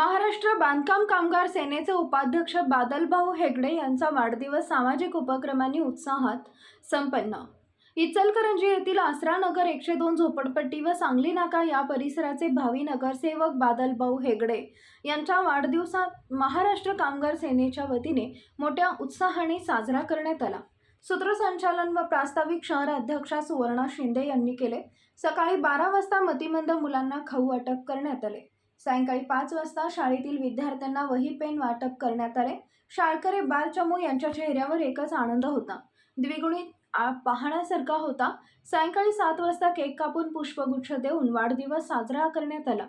महाराष्ट्र बांधकाम कामगार सेनेचे उपाध्यक्ष बादलभाऊ हेगडे यांचा वाढदिवस सामाजिक उपक्रमांनी उत्साहात संपन्न. इचलकरंजी येथील आसरा नगर एकशे दोन झोपडपट्टी व सांगली नाका या परिसराचे भावी नगरसेवक बादलभाऊ हेगडे यांच्या वाढदिवसात महाराष्ट्र कामगार सेनेच्या वतीने मोठ्या उत्साहाने साजरा करण्यात आला. सूत्रसंचालन व प्रास्ताविक शहर अध्यक्षा सुवर्णा शिंदे यांनी केले. सकाळी बारा वाजता मतिमंद मुलांना खाऊ अटक करण्यात आले. सायंकाळी पाच वाजता शाळेतील विद्यार्थ्यांना वही पेन वाटप करण्यात आले. शाळकरी बालचमू यांच्या चेहऱ्यावर एकच आनंद होता. द्विगुणित आ- पाहण्यासारखा होता. सायंकाळी सात वाजता केक कापून पुष्पगुच्छ देऊन वाढदिवस साजरा करण्यात आला.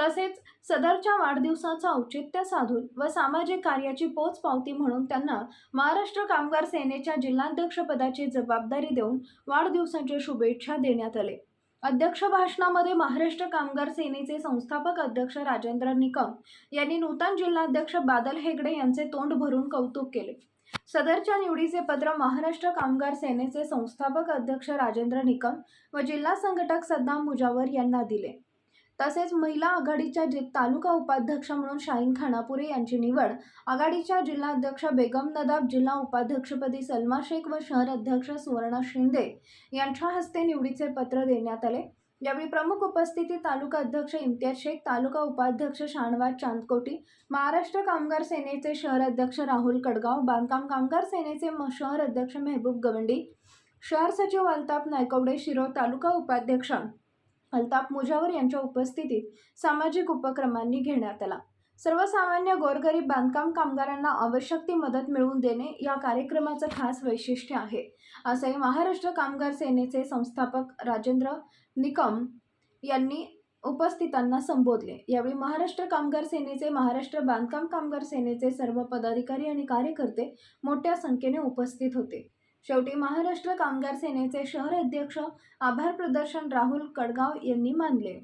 तसेच सदरच्या वाढदिवसाचं औचित्य साधून व सामाजिक कार्याची पोचपावती म्हणून त्यांना महाराष्ट्र कामगार सेनेच्या जिल्हाध्यक्षपदाची जबाबदारी देऊन वाढदिवसाच्या शुभेच्छा देण्यात आले. अध्यक्ष भाषणामध्ये महाराष्ट्र कामगार सेनेचे संस्थापक अध्यक्ष राजेंद्र निकम यांनी नूतन जिल्हाध्यक्ष बादल हेगडे यांचे तोंड भरून कौतुक केले. सदरच्या निवडीचे पत्र महाराष्ट्र कामगार सेनेचे संस्थापक अध्यक्ष राजेंद्र निकम व जिल्हा संघटक सद्दाम मुजावर यांना दिले. तसेच महिला आघाडीच्या जि तालुका उपाध्यक्ष म्हणून शाहीन खानापुरे यांची निवड आघाडीच्या जिल्हाध्यक्ष बेगम नदाब जिल्हा उपाध्यक्षपदी सलमा शेख व शहर अध्यक्ष सुवर्णा शिंदे यांच्या हस्ते निवडीचे पत्र देण्यात आले. यावेळी प्रमुख उपस्थिती तालुका अध्यक्ष इम्तियाज शेख तालुका उपाध्यक्ष शानवाज चांदकोटी महाराष्ट्र कामगार सेनेचे शहर अध्यक्ष राहुल कडगाव बांधकाम कामगार सेनेचे म- शहर अध्यक्ष मेहबूब गवंडी शहर सचिव अल्ताप नायकवडे शिरो तालुका उपाध्यक्ष अल्ताप मुजावर यांच्या उपस्थितीत सामाजिक उपक्रमांनी घेण्यात आला. सर्वसामान्य गोरगरीब बांधकाम कामगारांना आवश्यक ती मदत मिळवून देणे या कार्यक्रमाचं खास वैशिष्ट्य आहे असे महाराष्ट्र कामगार सेनेचे संस्थापक राजेंद्र निकम यांनी उपस्थितांना संबोधले. यावेळी महाराष्ट्र कामगार सेनेचे महाराष्ट्र बांधकाम कामगार सेनेचे सर्व पदाधिकारी आणि कार्यकर्ते मोठ्या संख्येने उपस्थित होते. शेवटी महाराष्ट्र कामगार सेनेचे शहर अध्यक्ष आभार प्रदर्शन राहुल कडगाव यांनी मानले.